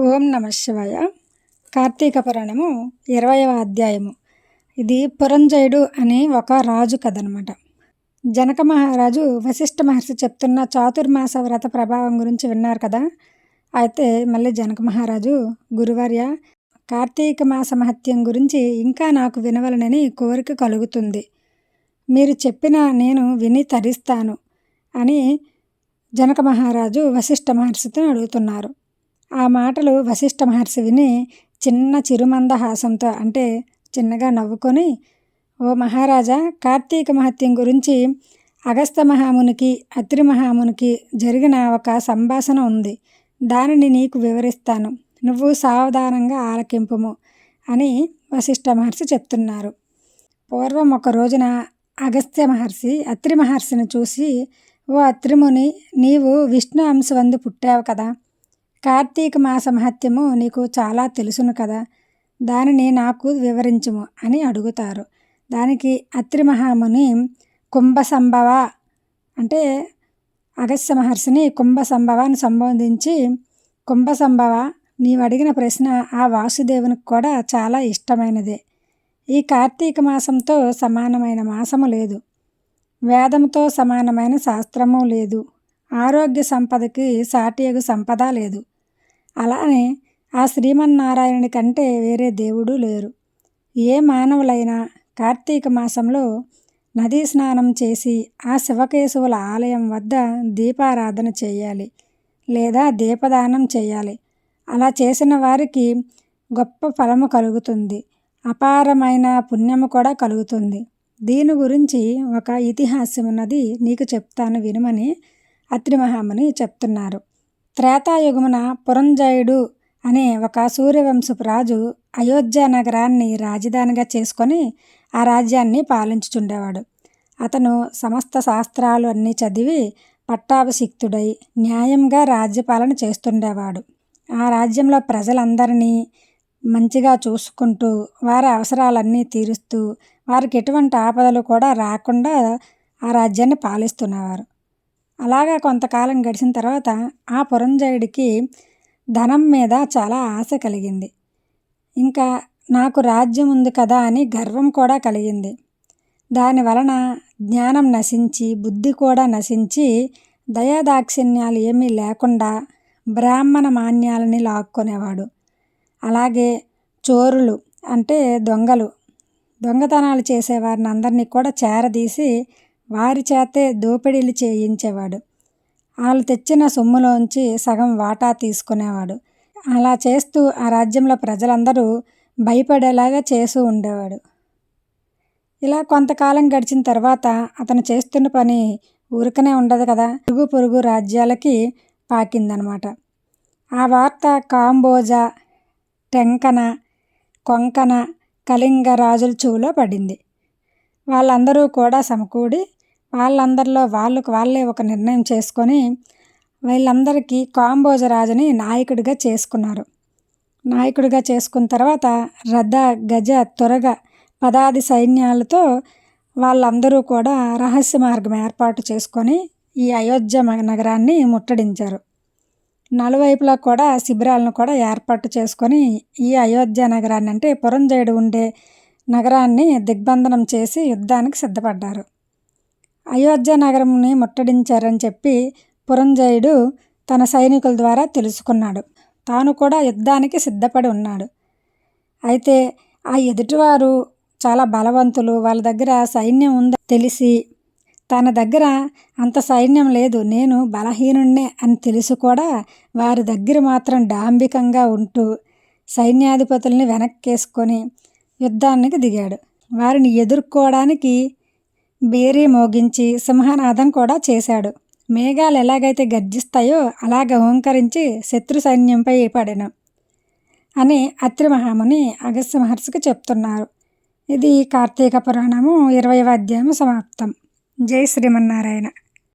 ఓం నమ శివాయ. కార్తీక పురాణము ఇరవయవ అధ్యాయము. ఇది పురంజయుడు అని ఒక రాజు కథ అనమాట జనక మహారాజు వశిష్ఠ మహర్షి చెప్తున్న చాతుర్మాస వ్రత ప్రభావం గురించి విన్నారు కదా. అయితే మళ్ళీ జనక మహారాజు గురువర్య కార్తీక మాస మహత్యం గురించి ఇంకా నాకు వినవలనని కోరిక కలుగుతుంది. మీరు చెప్పిన నేను విని తరిస్తాను అని జనక మహారాజు వశిష్ఠ మహర్షితో అడుగుతున్నారు. ఆ మాటలు వశిష్ఠ మహర్షి విని చిన్న చిరుమందహాసంతో అంటే చిన్నగా నవ్వుకొని ఓ మహారాజా కార్తీక మహత్యం గురించి అగస్త మహామునికి అత్రి మహామునికి జరిగిన ఒక సంభాషణ ఉంది. దానిని నీకు వివరిస్తాను. నువ్వు సావధానంగా ఆలకింపుము అని వశిష్ఠ మహర్షి చెప్తున్నారు. పూర్వం ఒక రోజున అగస్త్య మహర్షి అత్రి మహర్షిని చూసి ఓ అత్రిముని నీవు విష్ణు అంశవందు పుట్టావు కదా కార్తీక మాస మహత్యము నీకు చాలా తెలుసును కదా. దానిని నాకు వివరించుము అని అడుగుతారు. దానికి అత్రి మహాముని కుంభ సంభవ అంటే అగస్త్య మహర్షిని కుంభ సంభవాన్ని సంబోధించి కుంభ సంభవ నీవు అడిగిన ప్రశ్న ఆ వాసుదేవునికి కూడా చాలా ఇష్టమైనదే. ఈ కార్తీక మాసంతో సమానమైన మాసము లేదు. వేదంతో సమానమైన శాస్త్రము లేదు. ఆరోగ్య సంపదకి సాటియగు సంపద లేదు. అలానే ఆ శ్రీమన్నారాయణుని కంటే వేరే దేవుడు లేరు. ఏ మానవులైనా కార్తీక మాసంలో నదీ స్నానం చేసి ఆ శివకేశవుల ఆలయం వద్ద దీపారాధన చేయాలి లేదా దీపదానం చేయాలి. అలా చేసిన వారికి గొప్ప ఫలము కలుగుతుంది. అపారమైన పుణ్యము కూడా కలుగుతుంది. దీని గురించి ఒక ఇతిహాసం ఉన్నది నీకు చెప్తాను వినుమని అత్రి మహాముని చెప్తున్నారు. త్రేతాయుగమున పురంజయుడు అనే ఒక సూర్యవంశపు రాజు అయోధ్య నగరాన్ని రాజధానిగా చేసుకొని ఆ రాజ్యాన్ని పాలించుచుండేవాడు. అతను సమస్త శాస్త్రాలు అన్నీ చదివి పట్టాభిషిక్తుడై న్యాయంగా రాజ్యపాలన చేస్తుండేవాడు. ఆ రాజ్యంలో ప్రజలందరినీ మంచిగా చూసుకుంటూ వారి అవసరాలన్నీ తీరుస్తూ వారికి ఎటువంటి ఆపదలు కూడా రాకుండా ఆ రాజ్యాన్ని పాలిస్తున్నవారు. అలాగా కొంతకాలం గడిచిన తర్వాత ఆ పురంజయుడికి ధనం మీద చాలా ఆశ కలిగింది. ఇంకా నాకు రాజ్యం ఉంది కదా అని గర్వం కూడా కలిగింది. దాని వలన జ్ఞానం నశించి బుద్ధి కూడా నశించి దయాదాక్షిణ్యాలు ఏమీ లేకుండా బ్రాహ్మణ మాన్యాలని లాక్కునేవాడు. అలాగే చోరులు అంటే దొంగలు. దొంగతనాలు చేసేవారిని అందరినీ కూడా చేరదీసి వారి చేతే దోపిడీలు చేయించేవాడు. వాళ్ళు తెచ్చిన సొమ్ములోంచి సగం వాటా తీసుకునేవాడు. అలా చేస్తూ ఆ రాజ్యంలో ప్రజలందరూ భయపడేలాగా చేస్తూ ఉండేవాడు. ఇలా కొంతకాలం గడిచిన తర్వాత అతను చేస్తున్న పని ఊరికనే ఉండదు కదా? పొరుగు పొరుగు రాజ్యాలకి పాకిందనమాట. ఆ వార్త కాంబోజ టెంకన కొంకణ కళింగ రాజుల చెవులో పడింది. వాళ్ళందరూ కూడా సమకూడి వాళ్ళందరిలో వాళ్ళకు వాళ్ళే ఒక నిర్ణయం చేసుకొని వీళ్ళందరికీ కాంబోజరాజుని నాయకుడిగా చేసుకున్నారు. నాయకుడిగా చేసుకున్న తర్వాత రథ గజ త్వరగ పదాది సైన్యాలతో వాళ్ళందరూ కూడా రహస్య మార్గం ఏర్పాటు చేసుకొని ఈ అయోధ్య నగరాన్ని ముట్టడించారు. నలువైపులా కూడా శిబిరాలను కూడా ఏర్పాటు చేసుకొని ఈ అయోధ్య నగరాన్ని అంటే పురంజయుడు ఉండే నగరాన్ని దిగ్బంధనం చేసి యుద్ధానికి సిద్ధపడ్డారు. అయోధ్య నగరంని ముట్టడించారని చెప్పి పురంజయుడు తన సైనికుల ద్వారా తెలుసుకున్నాడు. తాను కూడా యుద్ధానికి సిద్ధపడి ఉన్నాడు. అయితే ఆ ఎదుటివారు చాలా బలవంతులు వాళ్ళ దగ్గర సైన్యం ఉందని తెలిసి తన దగ్గర అంత సైన్యం లేదు నేను బలహీనుణ్ణే అని తెలిసి కూడా వారి దగ్గర మాత్రం డాంబికంగా ఉంటూ సైన్యాధిపతుల్ని వెనక్కేసుకొని యుద్ధానికి దిగాడు. వారిని ఎదుర్కోవడానికి బేరీ మోగించి సింహనాదం కూడా చేశాడు. మేఘాలు ఎలాగైతే గర్జిస్తాయో అలాగ ఓంకరించి శత్రు సైన్యంపై పడిన అని అత్రి మహాముని అగస్త్య మహర్షికి చెప్తున్నారు. ఇది కార్తీక పురాణము ఇరవై అధ్యాయం సమాప్తం. జై శ్రీమన్నారాయణ.